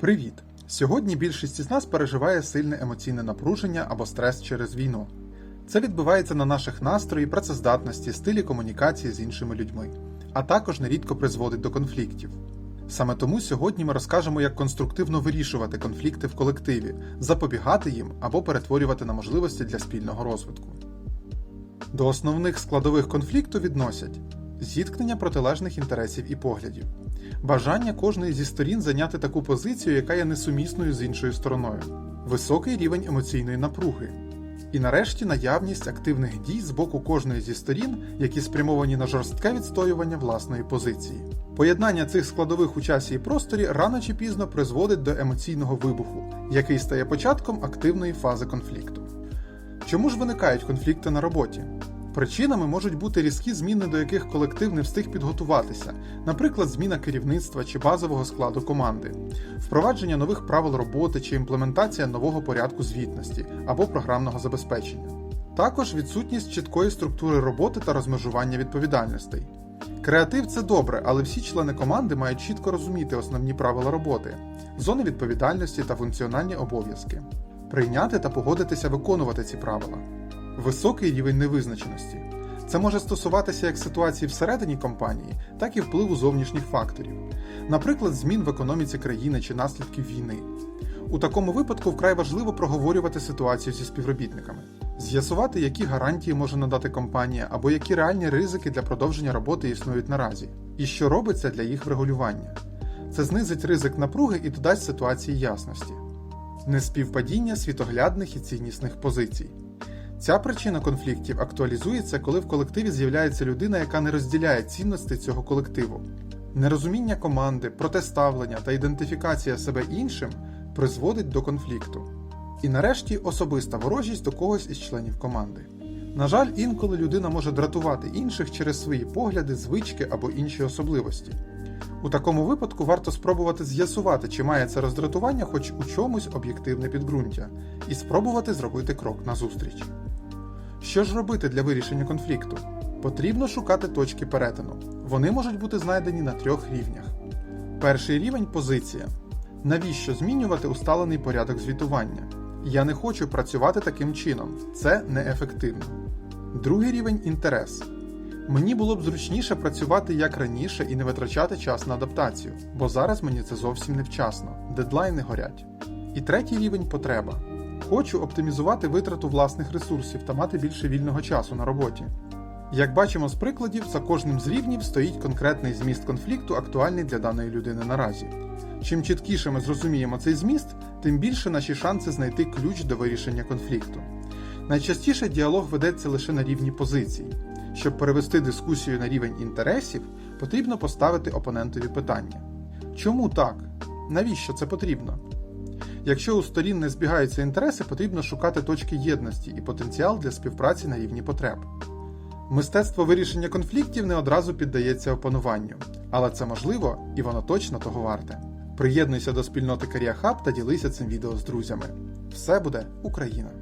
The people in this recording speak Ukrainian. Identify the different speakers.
Speaker 1: Привіт! Сьогодні більшість із нас переживає сильне емоційне напруження або стрес через війну. Це відбувається на наших настрої, працездатності, стилі комунікації з іншими людьми, а також нерідко призводить до конфліктів. Саме тому сьогодні ми розкажемо, як конструктивно вирішувати конфлікти в колективі, запобігати їм або перетворювати на можливості для спільного розвитку. До основних складових конфлікту відносять зіткнення протилежних інтересів і поглядів, бажання кожної зі сторін зайняти таку позицію, яка є несумісною з іншою стороною, високий рівень емоційної напруги, і нарешті наявність активних дій з боку кожної зі сторін, які спрямовані на жорстке відстоювання власної позиції. Поєднання цих складових у часі і просторі рано чи пізно призводить до емоційного вибуху, який стає початком активної фази конфлікту. Чому ж виникають конфлікти на роботі? Причинами можуть бути різкі зміни, до яких колектив не встиг підготуватися, наприклад, зміна керівництва чи базового складу команди, впровадження нових правил роботи чи імплементація нового порядку звітності або програмного забезпечення. Також відсутність чіткої структури роботи та розмежування відповідальностей. Креатив це добре, але всі члени команди мають чітко розуміти основні правила роботи, зони відповідальності та функціональні обов'язки, прийняти та погодитися виконувати ці правила. Високий рівень невизначеності. Це може стосуватися як ситуації всередині компанії, так і впливу зовнішніх факторів, наприклад, змін в економіці країни чи наслідків війни. У такому випадку вкрай важливо проговорювати ситуацію зі співробітниками, з'ясувати, які гарантії може надати компанія або які реальні ризики для продовження роботи існують наразі, і що робиться для їх врегулювання. Це знизить ризик напруги і додасть ситуації ясності, неспівпадіння світоглядних і ціннісних позицій. Ця причина конфліктів актуалізується, коли в колективі з'являється людина, яка не розділяє цінності цього колективу. Нерозуміння команди, протиставлення та ідентифікація себе іншим призводить до конфлікту. І нарешті особиста ворожість до когось із членів команди. На жаль, інколи людина може дратувати інших через свої погляди, звички або інші особливості. У такому випадку варто спробувати з'ясувати, чи має це роздратування хоч у чомусь об'єктивне підґрунтя, і спробувати зробити крок назустріч. Що ж робити для вирішення конфлікту? Потрібно шукати точки перетину. Вони можуть бути знайдені на трьох рівнях. Перший рівень позиція. Навіщо змінювати усталений порядок звітування? Я не хочу працювати таким чином, це неефективно. Другий рівень інтерес. Мені було б зручніше працювати як раніше і не витрачати час на адаптацію, бо зараз мені це зовсім невчасно, дедлайни горять. І третій рівень потреба. Хочу оптимізувати витрату власних ресурсів та мати більше вільного часу на роботі. Як бачимо з прикладів, за кожним з рівнів стоїть конкретний зміст конфлікту, актуальний для даної людини наразі. Чим чіткіше ми зрозуміємо цей зміст, тим більше наші шанси знайти ключ до вирішення конфлікту. Найчастіше діалог ведеться лише на рівні позицій. Щоб перевести дискусію на рівень інтересів, потрібно поставити опонентові питання. Чому так? Навіщо це потрібно? Якщо у сторін не збігаються інтереси, потрібно шукати точки єдності і потенціал для співпраці на рівні потреб. Мистецтво вирішення конфліктів не одразу піддається опануванню, але це можливо і воно точно того варте. Приєднуйся до спільноти Каріахаб та ділися цим відео з друзями. Все буде Україна!